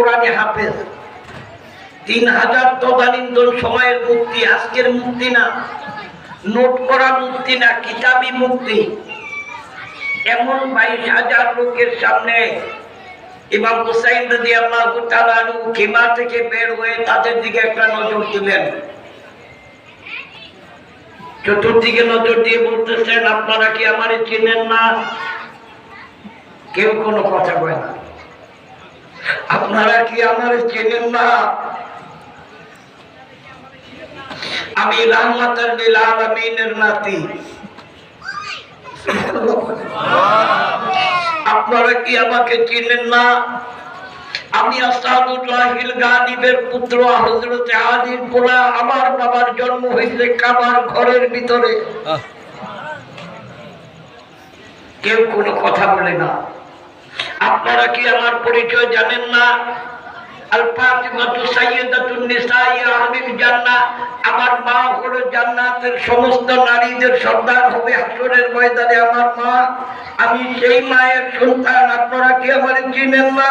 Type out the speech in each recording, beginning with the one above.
কোরআনে হাফেজ। তিন হাজার তদানীন্তন সময়ের মুক্তি, আজকের মুক্তি না। নোট করা মুক্তি না, কিতাবি মুক্তি। এমন বাইশ হাজার লোকের সামনে ইমাম হুসাইন রাজি আল্লাহ তালু খিমা থেকে বের হয়ে তাদের দিকে একটা নজর দিলেন। চতুর্দিকে নজর দিয়ে বলতেছেন, আপনারা কি আমার চিনেন না? কেউ কোনো কথা কয় না। আপনারা কি আমারে চেনেন না? আমি রহমতার লিল আলামিনের নাতি। আপনারা কি আমাকে চিনেন না? আমি আসাদুল্লাহিল গালিবের পুত্র হযরত আলীর পোলা আমার বাবার জন্ম হয়েছে কাবার ঘরের ভিতরে। কেউ কোনো কথা বলে না। আপনারা কি আমার পরিচয় জানেন না? আমার মা হলো জান্নাতের সমস্ত নারীদের সর্দার হবে হাসরের ময়দানে আমার মা। আমি সেই মায়ের সন্তান। আপনারা কি আমার চিনেন না?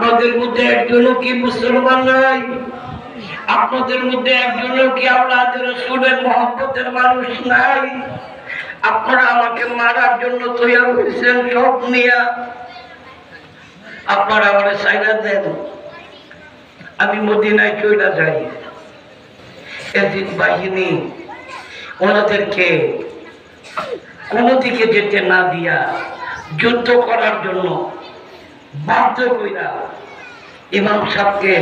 আপনাদের মধ্যে একজনও কি মুসলমান নাই? আপনাদের মধ্যে একজনও কি আল্লাহদের রসুলের মহব্বতের মানুষ নাই? আপনারা আমাকে মারার জন্য তৈরি হয়েছেন সব নিয়া। আপনারা আমার সাইরা দেন। আমি মদিনায় চলে যাই। এদিন বাহিনী ওনাদেরকে কোনো দিকে যেতে না দিয়া যুদ্ধ করার জন্য বাধ্য কইরা ইমাম সাহেবকে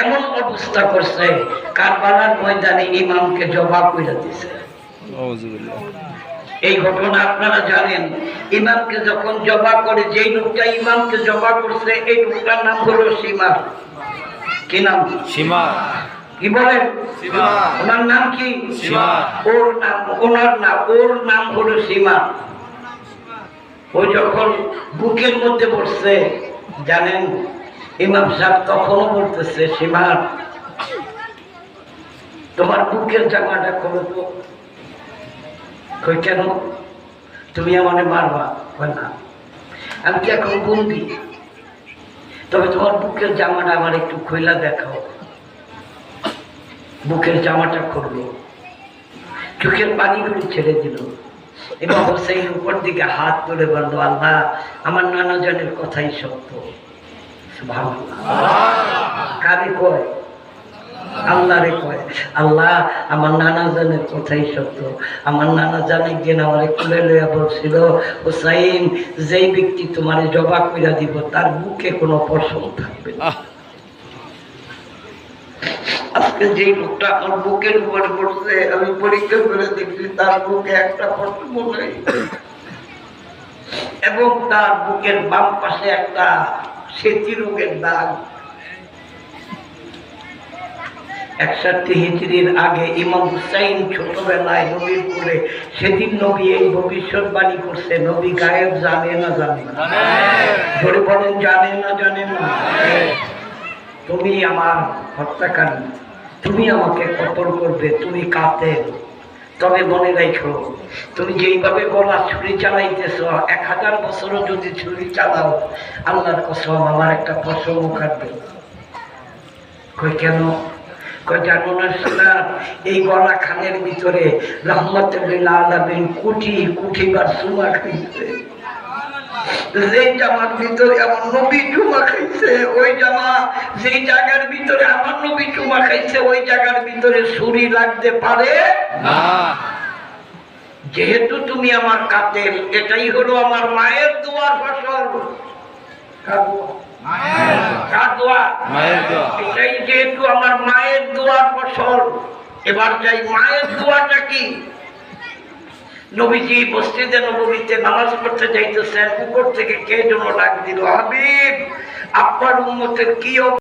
এমন অবস্থা করছে কারবালার ময়দানে ইমামকে জবাব কইরা দিছে। এই ঘটনা আপনারা জানেন ইমামকে যখন জবা করে যেই লোকটা ইমামকে জবা করছে এই লোকটার নাম হলো সীমা। কি নাম? সীমা। কি বলেন? ওনার নাম কি? সীমা। ওর নাম ওনার নাম ওর নাম হলো সীমা। ও যখন বুকের মধ্যে পড়ছে, জানেন, ইমাম সাহেব তখনও বলতেছে, সীমা, তোমার বুকের জামাটা খোলো তো। কই, কেন? তুমি আমাকে মারবা? হয় না। আমি কি এখন বন্দি? তবে তোমার বুকের জামাটা আমার একটু খোলা দেখাও। বুকের জামাটা খুললো চোখের পানিগুলি ছেড়ে দিল। এবং সেই উপর দিকে হাত তুলে বলল, আল্লাহ, আমার নানা জনের কথাই সত্য। কারে কয়? কয়, আল্লাহ, আমার নানা জানের কথাই সত্য। আমার নানা জানে গেন আমার খুলে লইয়া বলছিল, হুসাইন, যেই ব্যক্তি তোমারে জবাব কইরা দিব, তার বুকে কোনো পশম থাকবে না। আজকে যে লোকটা আমার বুকের উপরে পড়ছে আমি পরীক্ষা করে দেখছি তার বুকে একটা পশম নেই। এবং তার বুকের বাম পাশে একটা সেচি রোগের দাগ। একষট্টি হিজড়ির আগে ইমাম হুসাইন ছোটবেলায় নবীর করে সেদিন নবী এই ভবিষ্যৎবাণী করছে নবী গায়েব জানে না জানে না। ধরে বলেন জানে না জানে না। তুমি আমার হত্যাকারী, তুমি আমাকে কতল করবে, তুমি কাতে তবে মনে রাখো, তুমি যেইভাবে গলা ছুরি চালাইতেছ, এক হাজার বছরও যদি ছুরি চালাও, আল্লাহর কসম আমার একটা পশম কাটবে কই কেন? এই গলা খানের ভিতরে রহমতুল্লাহ আলমিন কুটি কুঠিবার সুমা খাইছে। যে জামার ভিতরে আমার নবী চুমা খাইছে ওই জামা যে জায়গার ভিতরে আমার নবী চুমা খাইছে ওই জায়গার ভিতরে ছুরি লাগতে পারে? না। যেহেতু তুমি আমার কাতেল এটাই হলো আমার মায়ের দোয়ার ফসল। এটাই যেহেতু আমার মায়ের দোয়ার ফসল এবার যাই মায়ের দোয়াটা কি? নবীজি মসজিদে নবীতে নামাজ পড়তে যাইতেছেন, উপর থেকে কে যেন ডাক দিল, হাবিব, আপনার উন্মতের কি